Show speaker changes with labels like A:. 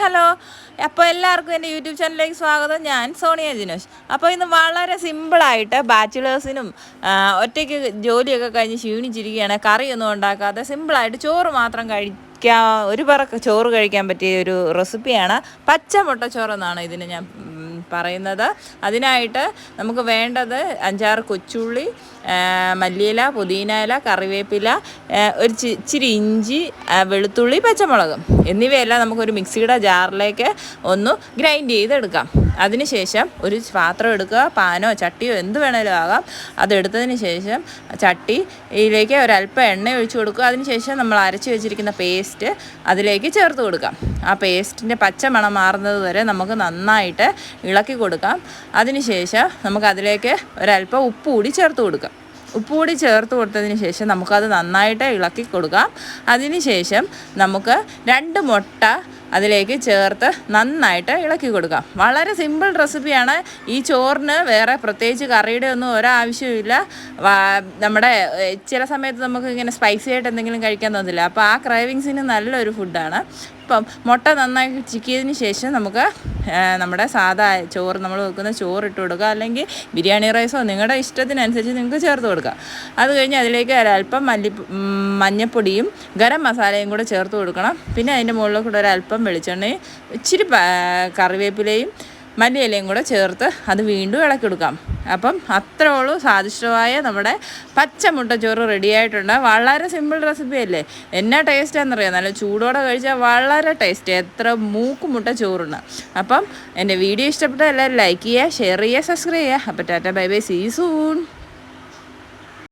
A: Hello അപ്പോൾ എല്ലാവർക്കും എന്റെ യൂട്യൂബ് ചാനലിലേക്ക് സ്വാഗതം. ഞാൻ സോണിയ ജിനോഷ്. അപ്പോൾ ഇന്ന് വളരെ സിമ്പിളായിട്ട് ബാച്ചിലേഴ്സിനും ഒറ്റയ്ക്ക് ജോലിയൊക്കെ കഴിഞ്ഞ് ക്ഷീണിച്ചിരിക്കുകയാണ് കറിയൊന്നും ഉണ്ടാക്കാതെ സിമ്പിളായിട്ട് ചോറ് മാത്രം കഴിക്കാൻ ഒരു പറ ചോറ് കഴിക്കാൻ പറ്റിയ ഒരു റെസിപ്പിയാണ്. പച്ചമുട്ട ചോറെന്നാണ് ഇതിന് ഞാൻ പറയുന്നത്. അതിനായിട്ട് നമുക്ക് വേണ്ടത് അഞ്ചാറ് കൊച്ചുള്ളി മല്ലിയില പുതിന ഇല കറിവേപ്പില ഒരു ഇച്ചിരി ഇഞ്ചി വെളുത്തുള്ളി പച്ചമുളക് എന്നിവയെല്ലാം നമുക്കൊരു മിക്സിയുടെ ജാറിലേക്ക് ഒന്ന് ഗ്രൈൻഡ് ചെയ്തെടുക്കാം. അതിനുശേഷം ഒരു പാത്രം എടുക്കുക പാനോ ചട്ടിയോ എന്ത് വേണേലും ആകാം. അതെടുത്തതിന് ശേഷം ചട്ടിയിലേക്ക് ഒരല്പം എണ്ണ ഒഴിച്ചു കൊടുക്കുക. അതിനുശേഷം നമ്മൾ അരച്ച് വെച്ചിരിക്കുന്ന പേസ്റ്റ് അതിലേക്ക് ചേർത്ത് കൊടുക്കാം. ആ പേസ്റ്റിന്റെ പച്ച മണം മാറുന്നത് വരെ നമുക്ക് നന്നായിട്ട് ഇളക്കി കൊടുക്കാം. അതിനുശേഷം നമുക്ക് അതിലേക്ക് ഒരല്പം ഉപ്പ് കൂടി ചേർത്ത് കൊടുക്കാം. ഉപ്പ് കൂടി ചേർത്ത് കൊടുത്തതിന് ശേഷം നമുക്കത് നന്നായിട്ട് ഇളക്കി കൊടുക്കാം. അതിന് ശേഷം നമുക്ക് രണ്ട് മുട്ട അതിലേക്ക് ചേർത്ത് നന്നായിട്ട് ഇളക്കി കൊടുക്കാം. വളരെ സിമ്പിൾ റെസിപ്പിയാണ്. ഈ ചോറിന് വേറെ പ്രത്യേകിച്ച് കറിയുടെ ഒന്നും ഒരാവശ്യമില്ല നമ്മുടെ ചില സമയത്ത് നമുക്ക് ഇങ്ങനെ സ്പൈസി ആയിട്ട് എന്തെങ്കിലും കഴിക്കാൻ തോന്നില്ല. അപ്പോൾ ആ ക്രൈവിങ്സിന് നല്ലൊരു ഫുഡാണ്. ഇപ്പം മുട്ട നന്നായി ചിക്കിയതിന് ശേഷം നമുക്ക് നമ്മുടെ സാധാ ചോറ് നമ്മൾ വെക്കുന്ന ചോറ് ഇട്ട് കൊടുക്കുക. അല്ലെങ്കിൽ ബിരിയാണി റൈസോ നിങ്ങളുടെ ഇഷ്ടത്തിനനുസരിച്ച് നിങ്ങൾക്ക് ചേർത്ത് കൊടുക്കുക. അത് കഴിഞ്ഞ് അതിലേക്ക് ഒരല്പം മല്ലി മഞ്ഞപ്പൊടിയും ഗരം മസാലയും കൂടെ ചേർത്ത് കൊടുക്കണം. പിന്നെ അതിന്റെ മുകളിൽ കൂടെ ഒരല്പം വെളിച്ചെണ്ണയും ഇച്ചിരി കറിവേപ്പിലയും മല്ലിയിലയും കൂടെ ചേർത്ത് അത് വീണ്ടും ഇളക്കി കൊടുക്കാം. അപ്പം അത്രേ ഉള്ളൂ. സ്വാദിഷ്ടമായ നമ്മുടെ പച്ച മുട്ടച്ചോറ് റെഡിയായിട്ടുണ്ട് വളരെ സിമ്പിൾ റെസിപ്പി അല്ലേ? എന്നാ ടേസ്റ്റാണെന്നറിയാം നല്ല ചൂടോടെ കഴിച്ചാൽ വളരെ ടേസ്റ്റ് എത്ര മൂക്ക് മുട്ട ചോറുണ്ട്. അപ്പം എന്റെ വീഡിയോ ഇഷ്ടപ്പെട്ട എല്ലാവരും ലൈക്ക് ചെയ്യുക ഷെയർ ചെയ്യുക സബ്സ്ക്രൈബ് ചെയ്യുക. അപ്പം tata bye bye see soon